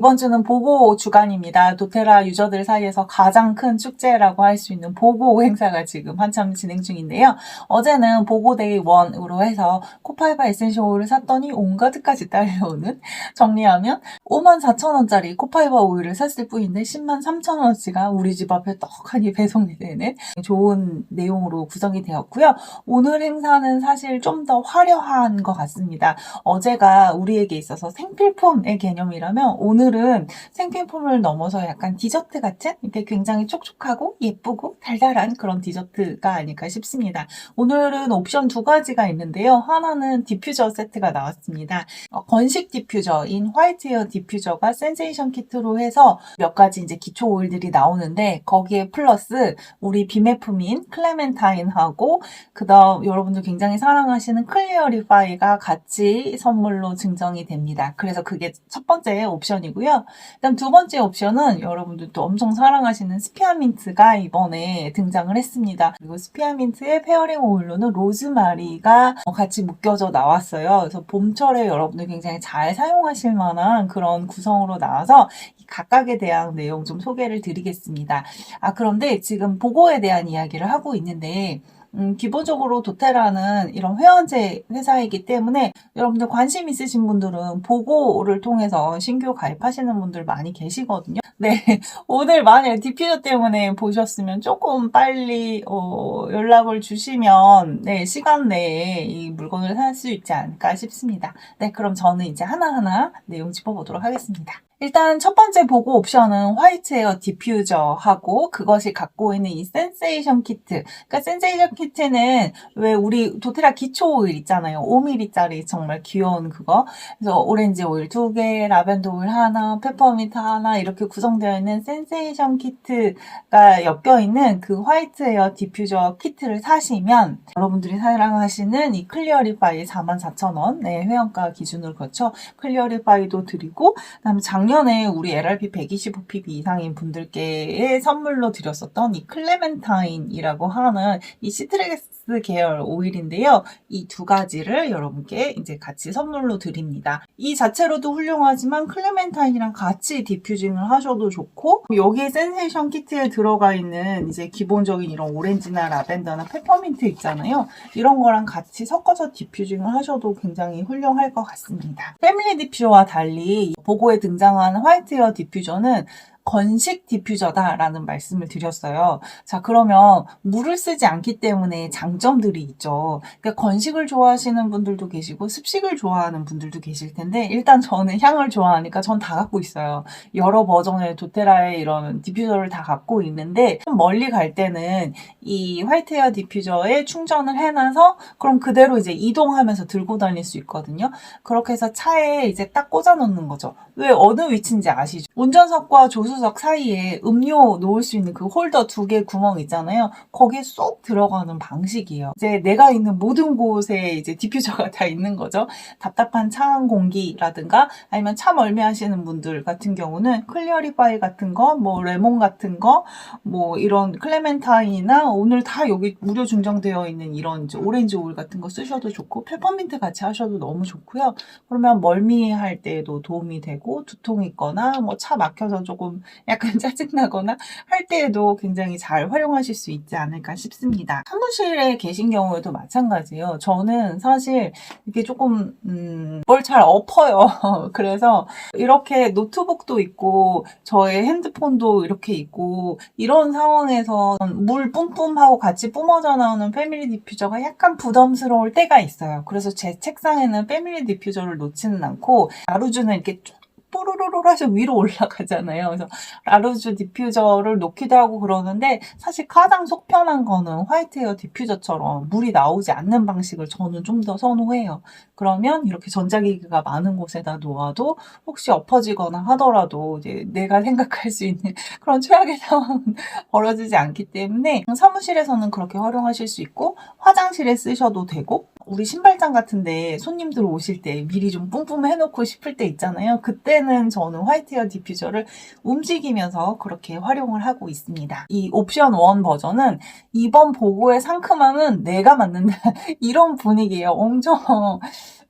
이번 주는 보고 주간입니다. 도테라 유저들 사이에서 가장 큰 축제라고 할 수 있는 보고 행사가 지금 한참 진행 중인데요. 어제는 보고데이 1으로 해서 코파이바 에센셜 오일을 샀더니 온가득까지 딸려오는 정리하면 54,000원짜리 코파이바 오일을 샀을 뿐인데 10만 3,000원어치가 우리 집 앞에 떡하니 배송이 되는 좋은 내용으로 구성이 되었고요. 오늘 행사는 사실 좀 더 화려한 것 같습니다. 어제가 우리에게 있어서 생필품의 개념이라면 오늘 은 생필품을 넘어서 약간 디저트 같은 이렇게 굉장히 촉촉하고 예쁘고 달달한 그런 디저트가 아닐까 싶습니다. 오늘은 옵션 두 가지가 있는데요. 하나는 디퓨저 세트가 나왔습니다. 어, 건식 디퓨저인 화이트 에어 디퓨저가 센세이션 키트로 해서 몇 가지 이제 기초 오일들이 나오는데 거기에 플러스 우리 비매품인 클레멘타인하고 그다음 여러분들 굉장히 사랑하시는 클리어리파이가 같이 선물로 증정이 됩니다. 그래서 그게 첫 번째 옵션이고 요. 그다음 두 번째 옵션은 여러분들도 엄청 사랑하시는 스피아민트가 이번에 등장을 했습니다. 그리고 스피아민트의 페어링 오일로는 로즈마리가 같이 묶여져 나왔어요. 그래서 봄철에 여러분들 굉장히 잘 사용하실 만한 그런 구성으로 나와서 이 각각에 대한 내용 좀 소개를 드리겠습니다. 아, 그런데 지금 보고에 대한 이야기를 하고 있는데 음, 기본적으로 도테라는 이런 회원제 회사이기 때문에 여러분들 관심 있으신 분들은 보고를 통해서 신규 가입하시는 분들 많이 계시거든요. 네. 오늘 만약 디퓨저 때문에 보셨으면 조금 빨리, 어, 연락을 주시면, 네, 시간 내에 이 물건을 살 수 있지 않을까 싶습니다. 네, 그럼 저는 이제 하나하나 내용 짚어보도록 하겠습니다. 일단 첫 번째 보고 옵션은 화이트 에어 디퓨저하고 그것이 갖고 있는 이 센세이션 키트. 그러니까 센세이션 키트 는 왜 우리 도테라 기초 오일 있잖아요. 5mm짜리 정말 귀여운 그거. 그래서 오렌지 오일 두 개, 라벤더 오일 하나, 페퍼민트 하나 이렇게 구성되어 있는 센세이션 키트가 엮여 있는 그 화이트 에어 디퓨저 키트를 사시면 여러분들이 사랑하시는 이 클리어리파이 44,000원 네, 회원가 기준으로 그렇죠. 클리어리파이도 드리고 그다음에 장 작년에 우리 LRP 125pb 이상인 분들께 선물로 드렸었던 이 클레멘타인이라고 하는 이 레스 계열 오일인데요. 이 두 가지를 여러분께 이제 같이 선물로 드립니다. 이 자체로도 훌륭하지만 클레멘타인이랑 같이 디퓨징을 하셔도 좋고 여기에 센세이션 키트에 들어가 있는 이제 기본적인 이런 오렌지나 라벤더나 페퍼민트 있잖아요. 이런 거랑 같이 섞어서 디퓨징을 하셔도 굉장히 훌륭할 것 같습니다. 패밀리 디퓨저와 달리 보고에 등장한 화이트 에어 디퓨저는 건식 디퓨저다라는 말씀을 드렸어요. 자, 그러면 물을 쓰지 않기 때문에 장점들이 있죠. 그러니까 건식을 좋아하시는 분들도 계시고 습식을 좋아하는 분들도 계실 텐데 일단 저는 향을 좋아하니까 전 다 갖고 있어요. 여러 버전의 도테라의 이런 디퓨저를 다 갖고 있는데 좀 멀리 갈 때는 이 화이트 에어 디퓨저에 충전을 해놔서 그럼 그대로 이제 이동하면서 들고 다닐 수 있거든요. 그렇게 해서 차에 이제 딱 꽂아 놓는 거죠. 왜 어느 위치인지 아시죠? 운전석과 조수석 사이에 음료 놓을 수 있는 그 홀더 두 개 구멍 있잖아요. 거기에 쏙 들어가는 방식이에요. 이제 내가 있는 모든 곳에 이제 디퓨저가 다 있는 거죠. 답답한 차안 공기라든가 아니면 차 멀미 하시는 분들 같은 경우는 클리어리파이 같은 거, 뭐 레몬 같은 거, 뭐 이런 클레멘타인이나 오늘 다 여기 무료 증정되어 있는 이런 오렌지 오일 같은 거 쓰셔도 좋고 페퍼민트 같이 하셔도 너무 좋고요. 그러면 멀미할 때에도 도움이 되고 두통 있거나 뭐 차 막혀서 조금 약간 짜증나거나 할 때에도 굉장히 잘 활용하실 수 있지 않을까 싶습니다. 사무실에 계신 경우에도 마찬가지예요. 저는 사실 이게 조금 음, 뭘 잘 엎어요. 그래서 이렇게 노트북도 있고 저의 핸드폰도 이렇게 있고 이런 상황에서 물 뿜뿜 하고 같이 뿜어져 나오는 패밀리 디퓨저가 약간 부담스러울 때가 있어요. 그래서 제 책상에는 패밀리 디퓨저를 놓지는 않고 나루주는 이렇게 쭉 뽀로로로 해서 위로 올라가잖아요. 그래서 라루즈 디퓨저를 놓기도 하고 그러는데 사실 가장 속편한 거는 화이트 에어 디퓨저처럼 물이 나오지 않는 방식을 저는 좀 더 선호해요. 그러면 이렇게 전자기기가 많은 곳에다 놓아도 혹시 엎어지거나 하더라도 이제 내가 생각할 수 있는 그런 최악의 상황은 벌어지지 않기 때문에 사무실에서는 그렇게 활용하실 수 있고 화장실에 쓰셔도 되고 우리 신발장 같은데 손님들 오실 때 미리 좀 뿜뿜 해놓고 싶을 때 있잖아요. 그때는 저는 화이트 에어 디퓨저를 움직이면서 그렇게 활용을 하고 있습니다. 이 옵션 1 버전은 이번 보고의 상큼함은 내가 만든다 이런 분위기예요. 엄청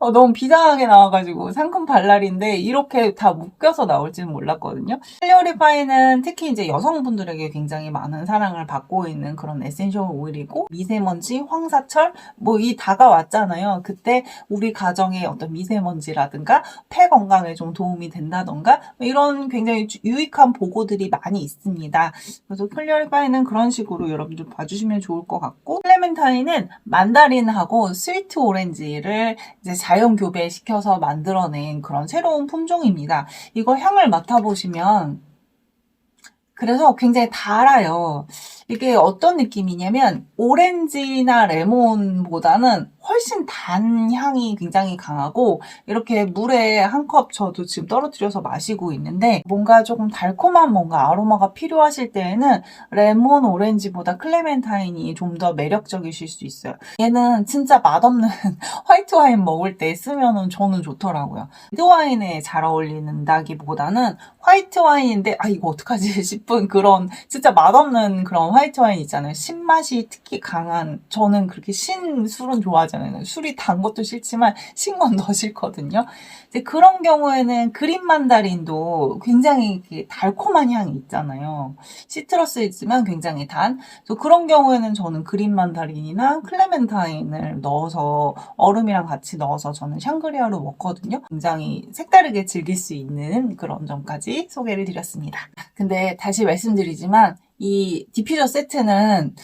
어, 너무 비장하게 나와가지고 상큼 발랄인데 이렇게 다 묶여서 나올지는 몰랐거든요. 클리오리파이는 특히 이제 여성분들에게 굉장히 많은 사랑을 받고 있는 그런 에센셜 오일이고 미세먼지, 황사철 뭐 이 다가왔잖아요. 그때 우리 가정의 어떤 미세먼지라든가 폐 건강에 좀 도움이 된다던가 뭐 이런 굉장히 주- 유익한 보고들이 많이 있습니다. 그래서 클리오리파이는 그런 식으로 여러분들 봐주시면 좋을 것 같고 클레멘타인은 만다린하고 스위트 오렌지를 이제 자연 교배시켜서 만들어낸 그런 새로운 품종입니다. 이거 향을 맡아보시면 그래서 굉장히 달아요. 이게 어떤 느낌이냐면 오렌지나 레몬보다는 훨씬 단 향이 굉장히 강하고 이렇게 물에 한 컵 저도 지금 떨어뜨려서 마시고 있는데 뭔가 조금 달콤한 뭔가 아로마가 필요하실 때에는 레몬 오렌지보다 클레멘타인이 좀 더 매력적이실 수 있어요. 얘는 진짜 맛없는 화이트 와인 먹을 때 쓰면은 저는 좋더라고요. 레드 와인에 잘 어울리는다기보다는 화이트 와인인데 아 이거 어떡하지 싶은 그런 진짜 맛없는 그런 화이트 와인 있잖아요. 신맛이 특히 강한 저는 그렇게 신 술은 좋아하잖아요. 술이 단 것도 싫지만 신 건 더 싫거든요. 이제 그런 경우에는 그린 만다린도 굉장히 달콤한 향이 있잖아요. 시트러스이지만 굉장히 단. 그래서 그런 경우에는 저는 그린 만다린이나 클레멘타인을 넣어서 얼음이랑 같이 넣어서 저는 샹그리아로 먹거든요. 굉장히 색다르게 즐길 수 있는 그런 점까지 소개를 드렸습니다. 근데 다시 말씀드리지만 이 디퓨저 세트는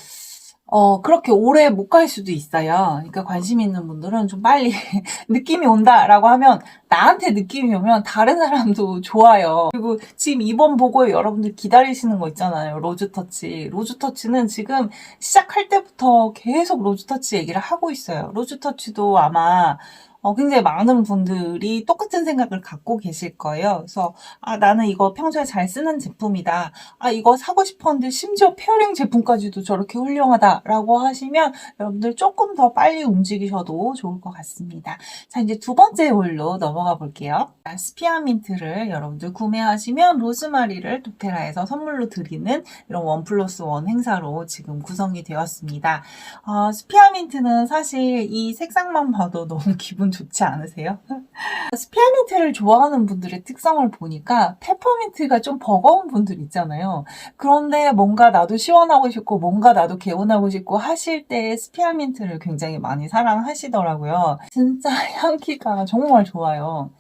어, 그렇게 오래 못 갈 수도 있어요. 그러니까 관심 있는 분들은 좀 빨리 느낌이 온다라고 하면 나한테 느낌이 오면 다른 사람도 좋아요. 그리고 지금 이번 보고에 여러분들 기다리시는 거 있잖아요. 로즈터치. 로즈터치는 지금 시작할 때부터 계속 로즈터치 얘기를 하고 있어요. 로즈터치도 아마 어, 굉장히 많은 분들이 똑같은 생각을 갖고 계실 거예요. 그래서, 아, 나는 이거 평소에 잘 쓰는 제품이다. 아, 이거 사고 싶었는데 심지어 페어링 제품까지도 저렇게 훌륭하다라고 하시면 여러분들 조금 더 빨리 움직이셔도 좋을 것 같습니다. 자, 이제 두 번째 홀로 넘어가 볼게요. 자, 스피아민트를 여러분들 구매하시면 로즈마리를 도테라에서 선물로 드리는 이런 원 플러스 원 행사로 지금 구성이 되었습니다. 어, 스피아민트는 사실 이 색상만 봐도 너무 기분 좋지 않으세요? 스피아민트를 좋아하는 분들의 특성을 보니까 페퍼민트가 좀 버거운 분들 있잖아요. 그런데 뭔가 나도 시원하고 싶고 뭔가 나도 개운하고 싶고 하실 때 스피아민트를 굉장히 많이 사랑하시더라고요. 진짜 향기가 정말 좋아요.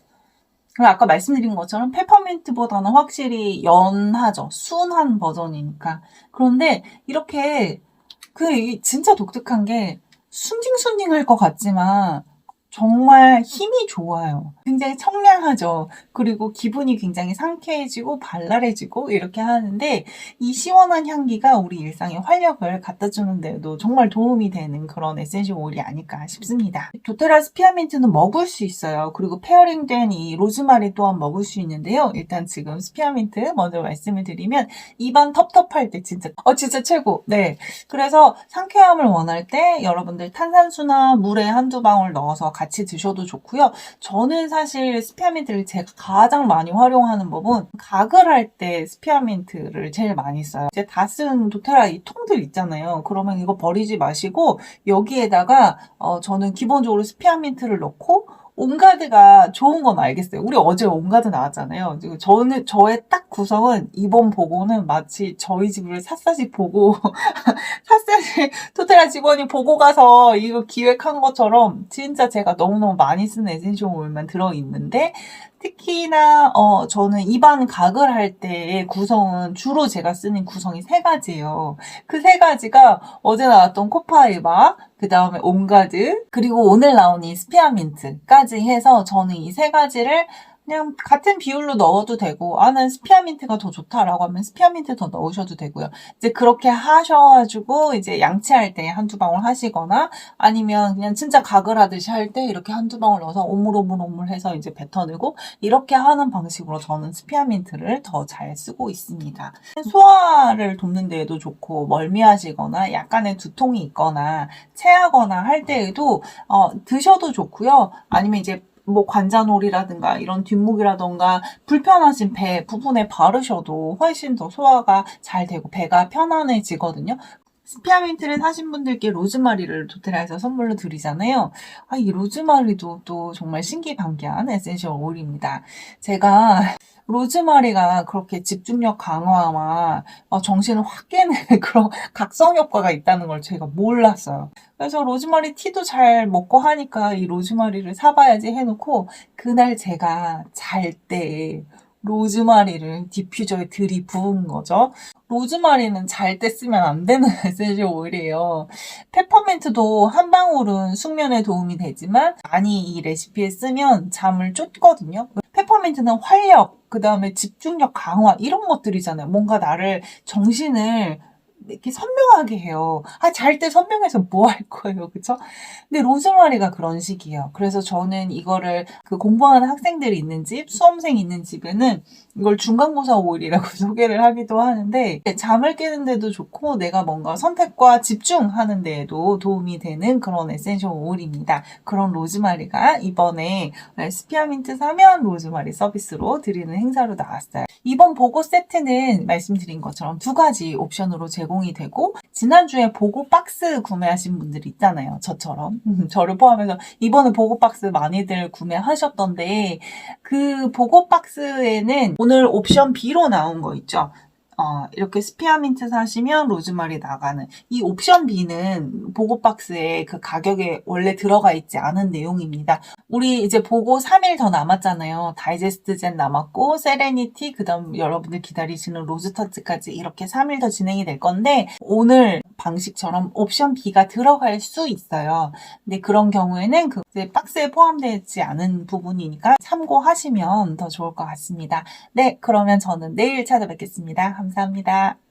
그리고 아까 말씀드린 것처럼 페퍼민트보다는 확실히 연하죠. 순한 버전이니까. 그런데 이렇게 그 이- 진짜 독특한 게 순딩순딩할 것 같지만 정말 힘이 좋아요. 굉장히 청량하죠. 그리고 기분이 굉장히 상쾌해지고 발랄해지고 이렇게 하는데 이 시원한 향기가 우리 일상에 활력을 갖다 주는 데도 정말 도움이 되는 그런 에센셜 오일이 아닐까 싶습니다. 도테라 스피아민트는 먹을 수 있어요. 그리고 페어링된 이 로즈마리 또한 먹을 수 있는데요. 일단 지금 스피아민트 먼저 말씀을 드리면 입안 텁텁할 때 진짜 어 진짜 최고. 네. 그래서 상쾌함을 원할 때 여러분들 탄산수나 물에 한두 방울 넣어서 같이 드셔도 좋고요. 저는 사실 스피아민트를 제가 가장 많이 활용하는 법은 각을 할 때 스피아민트를 제일 많이 써요. 이제 다 쓴 도테라 이 통들 있잖아요. 그러면 이거 버리지 마시고 여기에다가 어, 저는 기본적으로 스피아민트를 넣고 온가드가 좋은 건 알겠어요. 우리 어제 온가드 나왔잖아요. 저는 저의 딱 구성은 이번 보고는 마치 저희 집을 샅샅이 보고 샅샅이 토테라 직원이 보고 가서 이거 기획한 것처럼 진짜 제가 너무너무 많이 쓰는 에센셜 오일만 들어있는데 특히나 어 저는 입안 각을 할 때의 구성은 주로 제가 쓰는 구성이 세 가지예요. 그 세 가지가 어제 나왔던 코파이바, 그 다음에 온가드, 그리고 오늘 나온 이 스피아민트까지 해서 저는 이 세 가지를 그냥 같은 비율로 넣어도 되고, 아, 난 스피아민트가 더 좋다라고 하면 스피아민트 더 넣으셔도 되고요. 이제 그렇게 하셔가지고, 이제 양치할 때 한두 방울 하시거나, 아니면 그냥 진짜 각을 하듯이 할 때 이렇게 한두 방울 넣어서 오물오물오물 해서 이제 뱉어내고, 이렇게 하는 방식으로 저는 스피아민트를 더 잘 쓰고 있습니다. 소화를 돕는 데에도 좋고, 멀미하시거나, 약간의 두통이 있거나, 체하거나 할 때에도, 어, 드셔도 좋고요. 아니면 이제 뭐 관자놀이라든가 이런 뒷목이라든가 불편하신 배 부분에 바르셔도 훨씬 더 소화가 잘 되고 배가 편안해지거든요. 스피아민트를 사신 분들께 로즈마리를 도테라에서 선물로 드리잖아요. 아, 이 로즈마리도 또 정말 신기반기한 에센셜 오일입니다. 제가 로즈마리가 그렇게 집중력 강화와 어, 정신을 확 깨는 그런 각성 효과가 있다는 걸 제가 몰랐어요. 그래서 로즈마리 티도 잘 먹고 하니까 이 로즈마리를 사봐야지 해놓고 그날 제가 잘 때 로즈마리를 디퓨저에 들이부은 거죠. 로즈마리는 잘 때 쓰면 안 되는 에센셜 오일이에요. 페퍼민트도 한 방울은 숙면에 도움이 되지만 많이 이 레시피에 쓰면 잠을 쫓거든요. 페퍼민트는 활력, 그 다음에 집중력 강화 이런 것들이잖아요. 뭔가 나를 정신을 이렇게 선명하게 해요. 아, 잘 때 선명해서 뭐 할 거예요. 그쵸? 근데 로즈마리가 그런 식이에요. 그래서 저는 이거를 그 공부하는 학생들이 있는 집, 수험생 있는 집에는 이걸 중간고사 오일이라고 소개를 하기도 하는데 잠을 깨는데도 좋고 내가 뭔가 선택과 집중하는 데에도 도움이 되는 그런 에센셜 오일입니다. 그런 로즈마리가 이번에 스피아민트 사면 로즈마리 서비스로 드리는 행사로 나왔어요. 이번 보고 세트는 말씀드린 것처럼 두 가지 옵션으로 제공 이 되고 지난주에 보고 박스 구매하신 분들 있잖아요. 저처럼 저를 포함해서 이번에 보고 박스 많이들 구매하셨던데 그 보고 박스에는 오늘 옵션 B로 나온 거 있죠. 어, 이렇게 스피아민트 사시면 로즈마리 나가는 이 옵션 B는 보고 박스에 그 가격에 원래 들어가 있지 않은 내용입니다. 우리 이제 보고 3일 더 남았잖아요. 다이제스트 젠 남았고 세레니티 그다음 여러분들 기다리시는 로즈터치까지 이렇게 3일 더 진행이 될 건데 오늘 방식처럼 옵션 B가 들어갈 수 있어요. 근데 그런 경우에는 그 박스에 포함되지 않은 부분이니까 참고하시면 더 좋을 것 같습니다. 네, 그러면 저는 내일 찾아뵙겠습니다. 감사합니다.